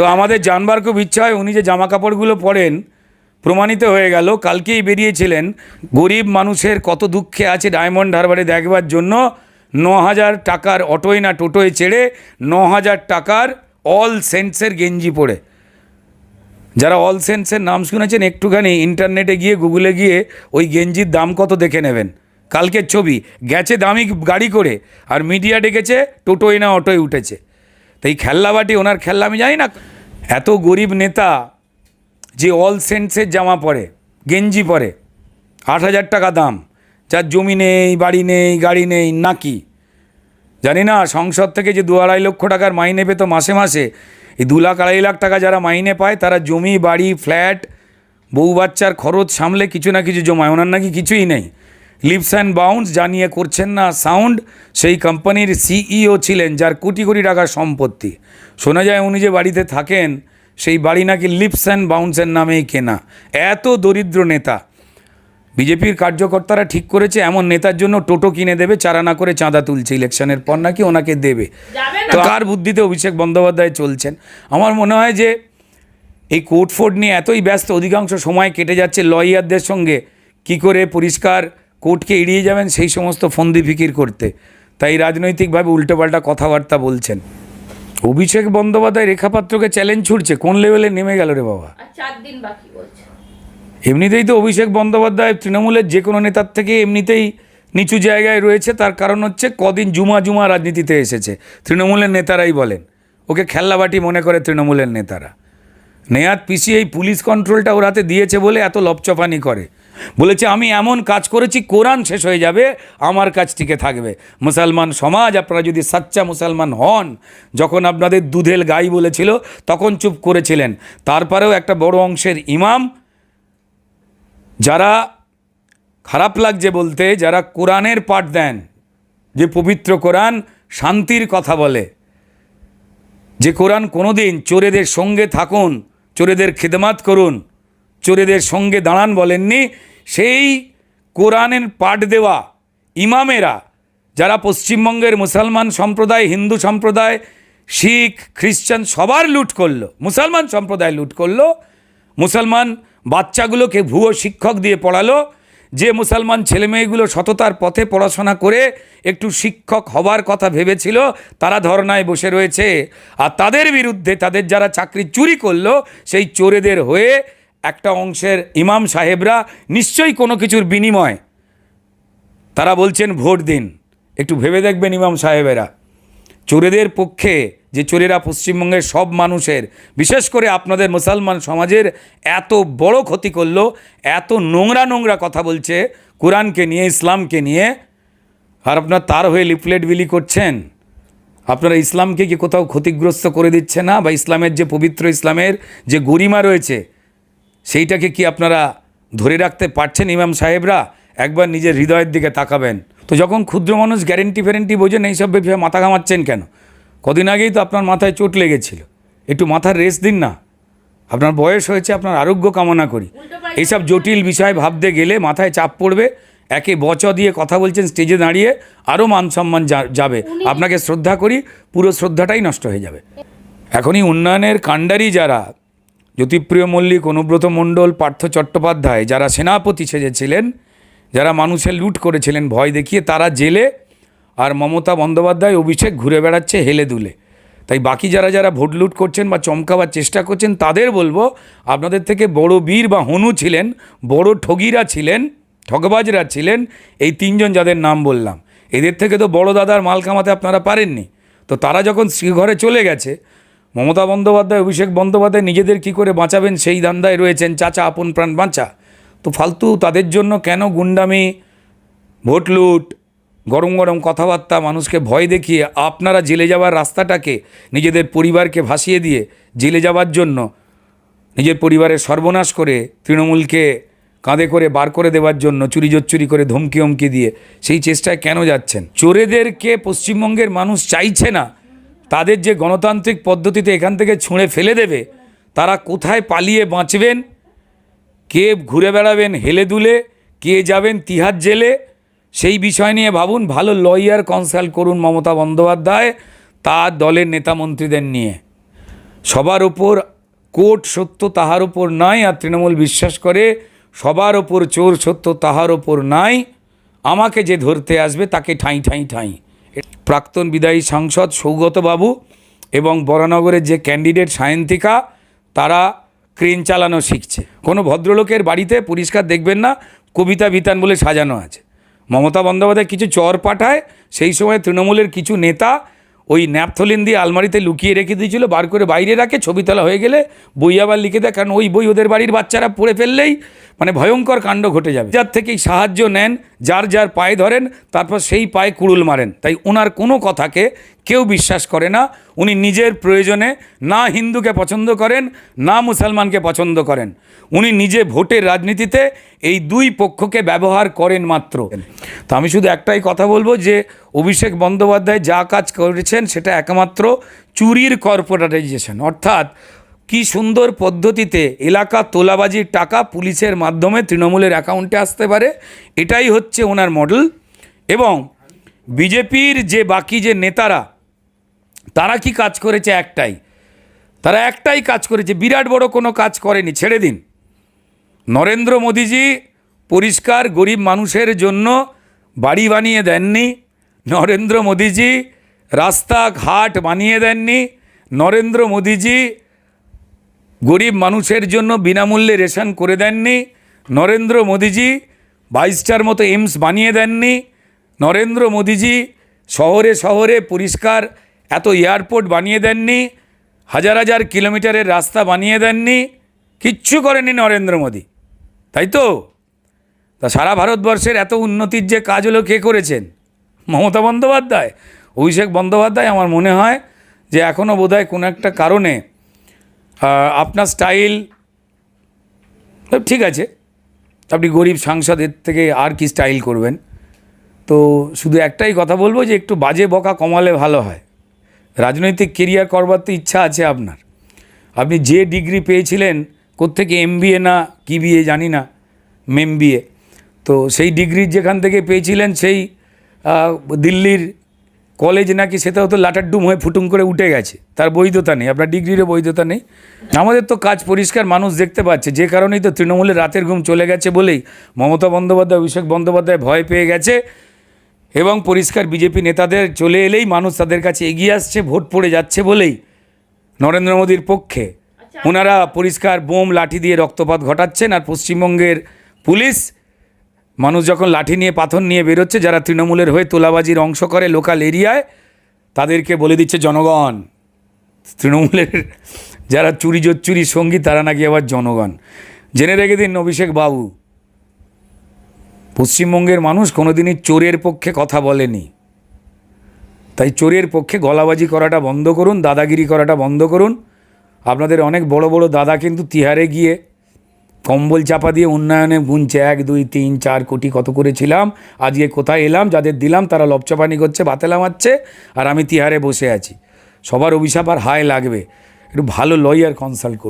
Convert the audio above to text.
তো আমাদের জানবার খুব ইচ্ছা হয়, উনি যে জামা কাপড়গুলো পরেন, প্রমাণিত হয়ে গেল, কালকেই বেরিয়েছিলেন। গরিব মানুষের কত দুঃখে আছে ডায়মন্ড হারবারে দেখবার জন্য। ন হাজার টাকার অটোয় না টোটোয় চেড়ে ন হাজার টাকার অল সেন্সের গেঞ্জি পরে। যারা অল সেন্সের নাম শুনেছেন, একটুখানি ইন্টারনেটে গিয়ে, গুগলে গিয়ে ওই গেঞ্জির দাম কত দেখে নেবেন। কালকের ছবি, গেছে দামি গাড়ি করে, আর মিডিয়া ডেকেছে, টোটোয় না অটোয় উঠেছে। তো এই খেল্লাবাটি, ওনার খেল্লা আমি জানি না। এত গরিব নেতা যে অল সেন্সের জামা পরে, গেঞ্জি পরে, আট হাজার টাকা দাম, যার জমি নেই, বাড়ি নেই, গাড়ি নেই নাকি জানি না, সংসদ থেকে যে দু আড়াই লক্ষ টাকার মাইনে পেতো মাসে মাসে, এই দু লাখ, আড়াই লাখ টাকা যারা মাইনে পায়, তারা জমি, বাড়ি, ফ্ল্যাট, বউ বাচ্চার খরচ সামলে কিছু না কিছু জমায়, ওনার নাকি কিছুই নেই। লিপস অ্যান্ড বাউন্স জানিয়ে করছেন না সাউন্ড সেই কোম্পানির সিইও ছিলেন যার কোটি কোটি টাকার সম্পত্তি। শোনা যায় উনি যে বাড়িতে থাকেন সেই বাড়ি নাকি লিপস অ্যান্ড বাউন্সের নামেই কেনা। এত দরিদ্র নেতা। বিজেপির কার্যকর্তারা ঠিক করেছে এমন নেতার জন্য টোটো কিনে দেবে চারা না করে চাঁদা তুলছে। ইলেকশনের পর নাকি ওনাকে দেবে। তো কার বুদ্ধিতে অভিষেক বন্দ্যোপাধ্যায় চলছেন? আমার মনে হয় যে এই কোর্ট ফোর্ট নিয়ে এতই ব্যস্ত অধিকাংশ সময় কেটে যাচ্ছে লয়ারদের সঙ্গে। কি করে পরিষ্কার কোর্টকে এড়িয়ে যাবেন সেই সমস্ত ফন্দি ফিকির করতে। তাই রাজনৈতিকভাবে উল্টোপাল্টা কথাবার্তা বলছেন। অভিষেক বন্দ্যোপাধ্যায় রেখাপাত্রকে চ্যালেঞ্জ ছুটছে কোন লেভেলে নেমে গেল রে বাবা? এমনিতেই তো অভিষেক বন্দ্যোপাধ্যায় তৃণমূলের যে কোনো নেতার থেকে এমনিতেই নিচু জায়গায় রয়েছে তার কারণ হচ্ছে কদিন জুমা জুমা রাজনীতিতে এসেছে। তৃণমূলের নেতারাই বলেন ওকে খেল্লাবাটি মনে করে তৃণমূলের নেতারা। নেয়াত পিসি এই পুলিশ কন্ট্রোলটা ওর হাতে দিয়েছে বলে এত লপচপানি করে। বলেছে, আমি এমন কাজ করেছি, কোরআন শেষ হয়ে যাবে, আমার কাজ টিকে থাকবে। মুসলমান সমাজ, আপনারা যদি সাচ্চা মুসলমান হন, যখন আপনাদের দুধেল গাই বলেছিল, তখন চুপ করেছিলেন। তারপরেও একটা বড় অংশের ইমাম, যারা খারাপ লাগছে বলতে, যারা কোরআনের পাঠ দেন, যে পবিত্র কোরআন শান্তির কথা বলে, যে কোরআন কোনোদিন চোরেদের সঙ্গে থাকুন, চোরেদের খেদমাত করুন চোরেদের সঙ্গে দাঁড়ান বলেননি, সেই কোরআনের পাঠ দেওয়া ইমামেরা, যারা পশ্চিমবঙ্গের মুসলমান সম্প্রদায়, হিন্দু সম্প্রদায়, শিখ খ্রিশ্চান সবার লুট করল, মুসলমান সম্প্রদায় লুট করল, মুসলমান বাচ্চাগুলোকে ভুয়ো শিক্ষক দিয়ে পড়ালো, যে মুসলমান ছেলেমেয়েগুলো সততার পথে পড়াশোনা করে একটু শিক্ষক হবার কথা ভেবেছিল, তারা ধর্নায় বসে রয়েছে। আর তাদের বিরুদ্ধে, তাদের যারা চাকরি চুরি করল, সেই চোরেদের হয়ে একটা অংশের ইমাম সাহেবরা নিশ্চয়ই কোনো কিছুর বিনিময়। তারা বলছেন, ভোট দিন। একটু ভেবে দেখবেন ইমাম সাহেবেরা। চোরেদের পক্ষে, যে চোরেরা পশ্চিমবঙ্গের সব মানুষের, বিশেষ করে আপনাদের মুসলমান সমাজের, এত বড় ক্ষতি করল, এত নোংরা নোংরা কথা বলছে, কোরআনকে নিয়ে, ইসলামকে নিয়ে। আর আপনার তার হয়ে লিফলেট বিলি করছেন? আপনারা ইসলামকে কি কোথাও ক্ষতিগ্রস্ত করে দিচ্ছে না? বা ইসলামের যে পবিত্র ইসলামের যে গরিমা রয়েছে সেইটাকে কি আপনারা ধরে রাখতে পারছেন ইমাম সাহেবরা? একবার নিজের হৃদয়ের দিকে তাকাবেন। তো যখন ক্ষুদ্র মানুষ গ্যারেন্টি ফ্যারেন্টি বোঝেন এইসব বিষয়ে মাথা ঘামাচ্ছেন কেন? কদিন আগেই তো আপনার মাথায় চোট লেগেছিল। একটু মাথার রেস্ট দিন না। আপনার বয়স হয়েছে আপনার আরোগ্য কামনা করি। এইসব জটিল বিষয় ভাবতে গেলে মাথায় চাপ পড়বে একে বচ দিয়ে কথা বলছেন স্টেজে দাঁড়িয়ে আরও মান সম্মান যাবে। আপনাকে শ্রদ্ধা করি পুরো শ্রদ্ধাটাই নষ্ট হয়ে যাবে। এখনই উন্নয়নের কাণ্ডারি যারা জ্যোতিপ্রিয় মল্লিক, অনুব্রত মণ্ডল, পার্থ চট্টোপাধ্যায় যারা সেনাপতি সেজেছিলেন, যারা মানুষের লুট করেছিলেন, ভয় দেখিয়ে তারা জেলে আর মমতা বন্দ্যোপাধ্যায় অভিষেক ঘুরে বেড়াচ্ছে হেলে দুলে। তাই বাকি যারা যারা ভোট লুট করছেন বা চমকাবার চেষ্টা করছেন, তাদের বলব আপনাদের থেকে বড় বীর বা হনু ছিলেন, বড় ঠগিরা ছিলেন, ঠগবাজরা ছিলেন, এই তিনজন যাদের নাম বললাম। এদের থেকে তো বড় দাদার মাল কামাতে আপনারা পারেননি। তো তারা যখন শ্রীঘরে চলে গেছে মমতা বন্দ্যোপাধ্যায়, অভিষেক বন্দ্যোপাধ্যায় নিজেদের কি করে বাঁচাবেন সেই দান্দায় রয়েছেন চাচা আপন প্রাণ বাঁচা। তো ফালতু তাদের জন্য কেন গুন্ডামি, ভোট লুট, গরম গরম কথাবার্তা, মানুষকে ভয় দেখিয়ে আপনারা জেলে যাওয়ার রাস্তাটাকে, নিজেদের পরিবারকে ভাসিয়ে দিয়ে জেলে যাওয়ার জন্য নিজের পরিবারের সর্বনাশ করে, তৃণমূলকে কাঁধে করে বার করে দেওয়ার জন্য, চুরি চুরি করে ধমকি হমকি দিয়ে, সেই চেষ্টায় কেন যাচ্ছেন? চোরেদেরকে পশ্চিমবঙ্গের মানুষ চাইছে না তাদের যে গণতান্ত্রিক পদ্ধতিতে এখান থেকে ছুঁড়ে ফেলে দেবে, তারা কোথায় পালিয়ে বাঁচবেন? কে ঘুরে বেড়াবেন হেলে দুলে? কে যাবেন তিহার জেলে? সেই বিষয় নিয়ে ভাবুন, ভালো লয়ার কনসাল্ট করুন মমতা বন্দ্যোপাধ্যায় তার দলের নেতা মন্ত্রীদের নিয়ে। সবার ওপর কোট সত্য তাহার ওপর নাই, আর তৃণমূল বিশ্বাস করে সবার ওপর চোর সত্য তাহার ওপর নাই। আমাকে যে ধরতে আসবে, তাকে ঠাঁই ঠাঁই ঠাঁই। প্রাক্তন বিদায়ী সাংসদ সৌগতবাবু এবং বরানগরের যে ক্যান্ডিডেট সায়ন্তিকা, তারা ক্রেন চালানো শিখছে। কোনো ভদ্রলোকের বাড়িতে পরিষ্কার দেখবেন না, কবিতা বিতান বলে সাজানো আছে। মমতা বন্দ্যোপাধ্যায় কিছু চর পাঠায়, সেই সময় তৃণমূলের কিছু নেতা ওই ন্যাপথলিন দিয়ে আলমারিতে লুকিয়ে রেখে দিয়েছিল, বার করে বাইরে রাখে, ছবি তোলা হয়ে গেলে বই আবার লিখে দেয়, কারণ ওই বই ওদের বাড়ির বাচ্চারা পড়ে ফেললেই মানে ভয়ঙ্কর কাণ্ড ঘটে যাবে। যার থেকেই সাহায্য নেন যার যার পায়ে ধরেন, তারপর সেই পায়ে কুড়ুল মারেন। তাই ওনার কোনো কথাকে কেউ বিশ্বাস করে না। উনি নিজের প্রয়োজনে না হিন্দুকে পছন্দ করেন, না মুসলমানকে পছন্দ করেন। উনি নিজে ভোটের রাজনীতিতে এই দুই পক্ষকে ব্যবহার করেন মাত্র। তো আমি শুধু একটাই কথা বলব যে, অভিষেক বন্দ্যোপাধ্যায় যা কাজ করেছেন, সেটা একমাত্র চুরির কর্পোরেটাইজেশন অর্থাৎ কি সুন্দর পদ্ধতিতে এলাকা তোলাবাজির টাকা পুলিশের মাধ্যমে তৃণমূলের অ্যাকাউন্টে আসতে পারে, এটাই হচ্ছে ওনার মডেল এবং বিজেপির যে বাকি যে নেতারা, তারা কি কাজ করেছে একটাই? তারা একটাই কাজ করেছে, বিরাট বড় কোনো কাজ করেনি, ছেড়ে দিন। নরেন্দ্র মোদীজি পরিষ্কার গরিব মানুষের জন্য বাড়ি বানিয়ে দেননি, নরেন্দ্র মোদীজি রাস্তাঘাট বানিয়ে দেননি, নরেন্দ্র মোদীজি গরিব মানুষের জন্য বিনামূল্যে রেশন করে দেননি। নরেন্দ্র মোদীজি বাইশটার মতো এইমস বানিয়ে দেননি। নরেন্দ্র মোদীজি শহরে শহরে পরিষ্কার এত এয়ারপোর্ট বানিয়ে দেননি। হাজার হাজার কিলোমিটারের রাস্তা বানিয়ে দেননি। কিচ্ছু করেনি নরেন্দ্র মোদী। তাই তো? তা সারা ভারতবর্ষের এত উন্নতির যে কাজ হলো কে করেছেন? মমতা বন্দ্যোপাধ্যায়। অভিষেক বন্দ্যোপাধ্যায় আমার মনে হয় যে এখনও বোধহয় কোনো একটা কারণে আপনার স্টাইল ঠিক আছে। আপনি গরিব সাংসদের থেকে আর কি স্টাইল করবেন? তো শুধু একটাই কথা বলব যে, একটু বাজে বকা কমালে ভালো হয়। রাজনৈতিক কেরিয়ার করবার তো ইচ্ছা আছে আপনার। আপনি যে ডিগ্রি পেয়েছিলেন, কোত্থেকে এম বিএ না কি বিএ জানি না মেম বিএ তো সেই ডিগ্রি যেখান থেকে পেয়েছিলেন, সেই দিল্লির কলেজ নাকি সেটাও তো লাটারডুম হয়ে ফুটুম করে উঠে গেছে। তার বৈধতা নেই আপনার ডিগ্রিরও বৈধতা নেই। আমাদের তো কাজ পরিষ্কার মানুষ দেখতে পাচ্ছে। যে কারণেই তো তৃণমূলের রাতের ঘুম চলে গেছে বলেই মমতা বন্দ্যোপাধ্যায় অভিষেক বন্দ্যোপাধ্যায় ভয় পেয়ে গেছে এবং পরিষ্কার বিজেপি নেতাদের চলে এলেই মানুষ তাদের কাছে এগিয়ে আসছে ভোট পড়ে যাচ্ছে বলেই নরেন্দ্র মোদীর পক্ষে। ওনারা পরিষ্কার বোম লাঠি দিয়ে রক্তপাত ঘটাচ্ছেন আর পশ্চিমবঙ্গের পুলিশ মানুষ যখন লাঠি নিয়ে পাথর নিয়ে বেরোচ্ছে, যারা তৃণমূলের হয়ে তোলাবাজির অংশ করে লোকাল এরিয়ায়, তাদেরকে বলে দিচ্ছে, জনগণ। তৃণমূলের যারা চুরি জোচ্চুরি সঙ্গী, তারা নাকি আবার জনগণ। জেনে রেখে দিন অভিষেক বাবু, পশ্চিমবঙ্গের মানুষ কোনোদিনই চোরের পক্ষে কথা বলেনি। তাই চোরের পক্ষে গলাবাজি করাটা বন্ধ করুন, দাদাগিরি করাটা বন্ধ করুন। আপনাদের অনেক বড় বড় দাদা কিন্তু তিহারে গিয়ে কম্বল চাপা দিয়ে উন্নয়নে গুনছে এক, দুই, তিন, চার কোটি কত করেছিলাম আজকে কোথায় এলাম? যাদের দিলাম তারা লপচাপানি করছে, বাতেলা মারছে, আর আমি তিহারে বসে আছি। সবার অভিশাপ আর হায় লাগবে। একটু ভালো লয়ার কনসাল্ট করুন।